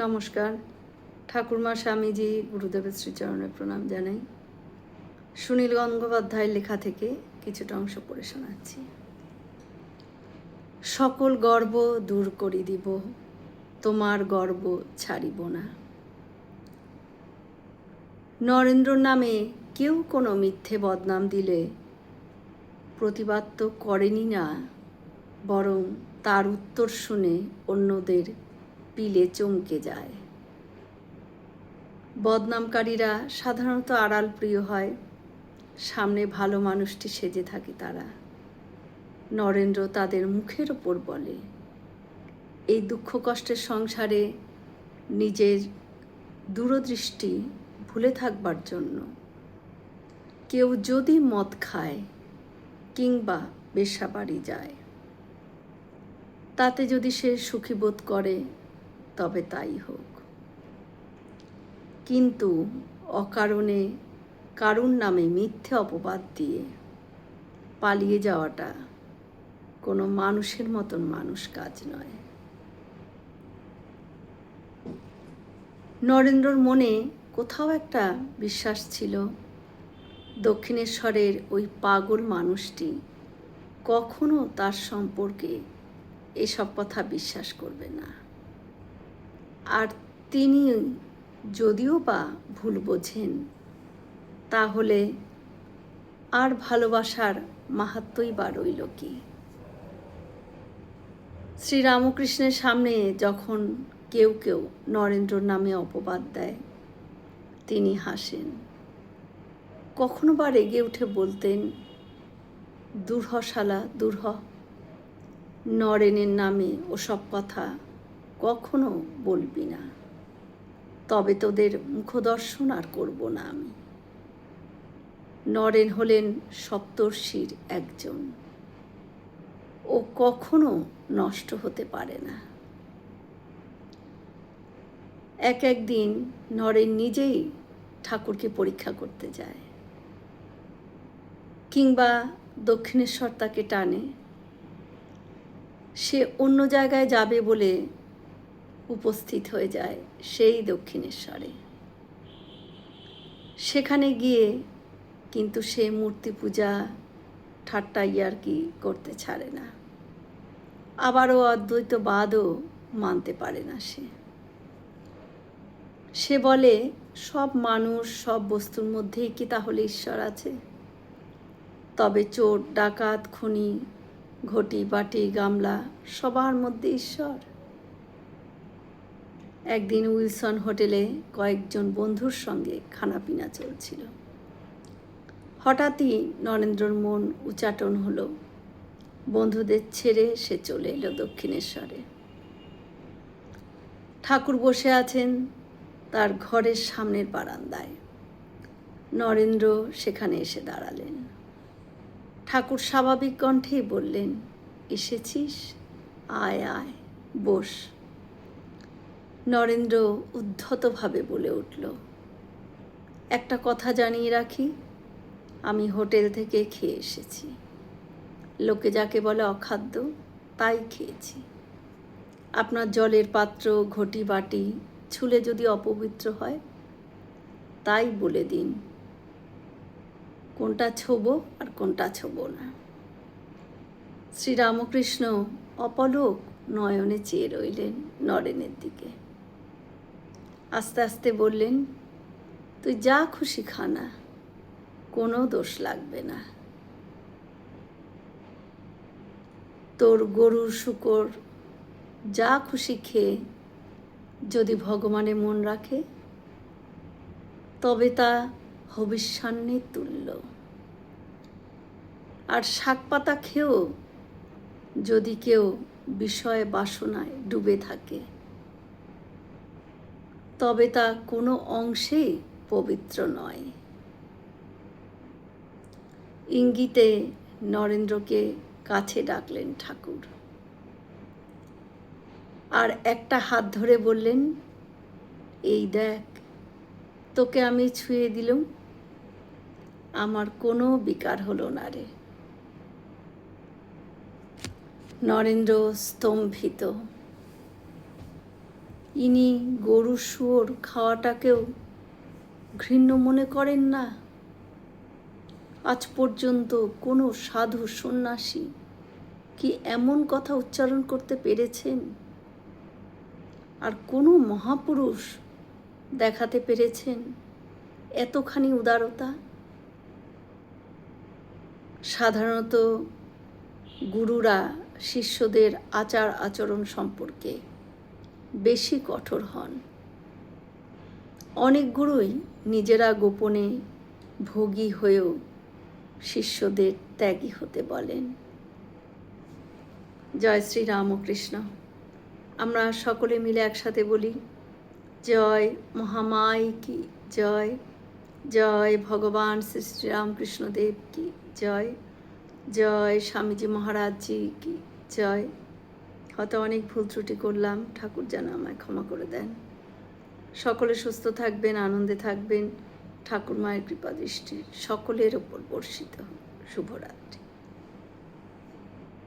নমস্কার। ঠাকুরমা স্বামীজি গুরুদেবের শ্রীচরণে প্রণাম জানাই। সুনীল গঙ্গোপাধ্যায়ের লেখা থেকে কিছুটা অংশ পড়ে শোনাচ্ছি। সকল গর্ব দূর করি দিব, তোমার গর্ব ছাড়িব না। নরেন্দ্র নামে কেউ কোনো মিথ্যে বদনাম দিলে প্রতিবাদ তো করেনি না, বরং তার উত্তর শুনে অন্যদের পিলে চমকে যায়। বদনামকারীরা সাধারণত আড়াল প্রিয় হয়। সামনে ভালো মানুষটি সেজে থাকে তারা। নরেন্দ্র তাদের মুখের ওপর বলে, এই দুঃখ কষ্টের সংসারে নিজের দূরদৃষ্টি ভুলে থাকবার জন্য। কেউ যদি মদ খায় কিংবা বেশাবাড়ি যায়, তাতে যদি সে সুখী বোধ করে তবে তাই হোক। কিন্তু অকারণে কারুর নামে মিথ্যে অপবাদ দিয়ে পালিয়ে যাওয়াটা কোনো মানুষের মতন মানুষ কাজ নয়। নরেন্দ্রর মনে কোথাও একটা বিশ্বাস ছিল, দক্ষিণেশ্বরের ওই পাগল মানুষটি কখনো তার সম্পর্কে এসব কথা বিশ্বাস করবে না। আর তিনি যদিও বা ভুল বোঝেন, তাহলে আর ভালোবাসার মাহাত্মই বা রইল কি? শ্রীরামকৃষ্ণের সামনে যখন কেউ কেউ নরেন্দ্র নামে অপবাদ দেয়, তিনি হাসেন। কখনো বা রেগে উঠে বলতেন, দুর্হশালা, দুর্হ, নরেনের নামে ওসব কথা কখনো বলবি না। তবে তোদের মুখদর্শন আর করব না আমি। নরেন হলেন সপ্তর্ষির একজন। ও কখনো নষ্ট হতে পারে না। এক একদিন নরেন নিজেই ঠাকুরকে পরীক্ষা করতে যায়। কিংবা দক্ষিণেশ্বর তাকে টানে। সে অন্য জায়গায় যাবে বলে উপস্থিত হয়ে যায় সেই দক্ষিণেশ্বরে। সেখানে গিয়ে কিন্তু সে মূর্তি পূজা, ঠাট্টা ইয়ার্কি করতে ছাড়ে না। আবারও অদ্বৈতবাদও মানতে পারে না সে। সে বলে, সব মানুষ, সব বস্তুর মধ্যেই কি তাহলে ঈশ্বর আছে? তবে চোর, ডাকাত, খুনি, ঘটি, বাটি, গামলা সবার মধ্যে ঈশ্বর। একদিন উইলসন হোটেলে কয়েকজন বন্ধুর সঙ্গে খানাপিনা চলছিল। হঠাৎই নরেন্দ্রর মন উচাটন হলো। বন্ধুদের ছেড়ে সে চলে এলো দক্ষিণেশ্বরে। ঠাকুর বসে আছেন তার ঘরের সামনের বারান্দায়। নরেন্দ্র সেখানে এসে দাঁড়ালেন। ঠাকুর স্বাভাবিক কণ্ঠেই বললেন, এসেছিস? আয় আয়, বস। নরেন্দ্র উদ্ধতভাবে বলে উঠল, একটা কথা জানিয়ে রাখি, আমি হোটেল থেকে খেয়ে এসেছি। লোকে যাকে বলে অখাদ্য, তাই খেয়েছি। আপনার জলের পাত্র, ঘটি বাটি, ছুলে যদি অপবিত্র হয়, তাই বলে দিন, কোনটা ছোবো আর কোনটা ছোবো না। শ্রীরামকৃষ্ণ অপলোক নয়নে চেয়ে রইলেন নরেনের দিকে। আস্তে আস্তে বললেন, তুই যা খুশি খানা কোনো দোষ লাগবে না। তোর গরুর শুকর যা খুশি খেয়ে যদি ভগবানে মন রাখে, তবে তা হবিষ্যান্নের তুল্য। আর শাক পাতা খেয়েও যদি কেউ বিষয় বাসনায় ডুবে থাকে তবে তা কোনো অংশেই পবিত্র নয়। ইঙ্গিতে নরেন্দ্রকে কাছে ডাকলেন ঠাকুর। আর একটা হাত ধরে বললেন, এই দেখ, তোকে আমি ছুঁয়ে দিলুম। আমার কোনো বিকার হলো না রে। নরেন্দ্র স্তম্ভিত। ইনি গরু শুয়োর খাওয়াটাকেও ঘৃণ্য মনে করেন না। আজ পর্যন্ত কোনো সাধু সন্ন্যাসী কি এমন কথা উচ্চারণ করতে পেরেছেন? আর কোনো মহাপুরুষ দেখাতে পেরেছেন এতখানি উদারতা? সাধারণত গুরুরা শিষ্যদের আচার আচরণ সম্পর্কে বেশি কঠোর হন। অনেক গুরুই নিজেরা গোপনে ভোগী হয়েও শিষ্যদের ত্যাগী হতে বলেন। জয় শ্রী রামকৃষ্ণ আমরা সকলে মিলে একসাথে বলি, জয় মহামাই কি, জয় জয় ভগবান শ্রী শ্রী রামকৃষ্ণদেব কি, জয় জয় স্বামীজি মহারাজজি কি, জয়। হয়তো অনেক ভুল ত্রুটি করলাম, ঠাকুর যেন আমায় ক্ষমা করে দেন সকলে সুস্থ থাকবেন, আনন্দে থাকবেন, ঠাকুর মায়ের কৃপা দৃষ্টি সকলের ওপর বর্ষিত। শুভরাত্রি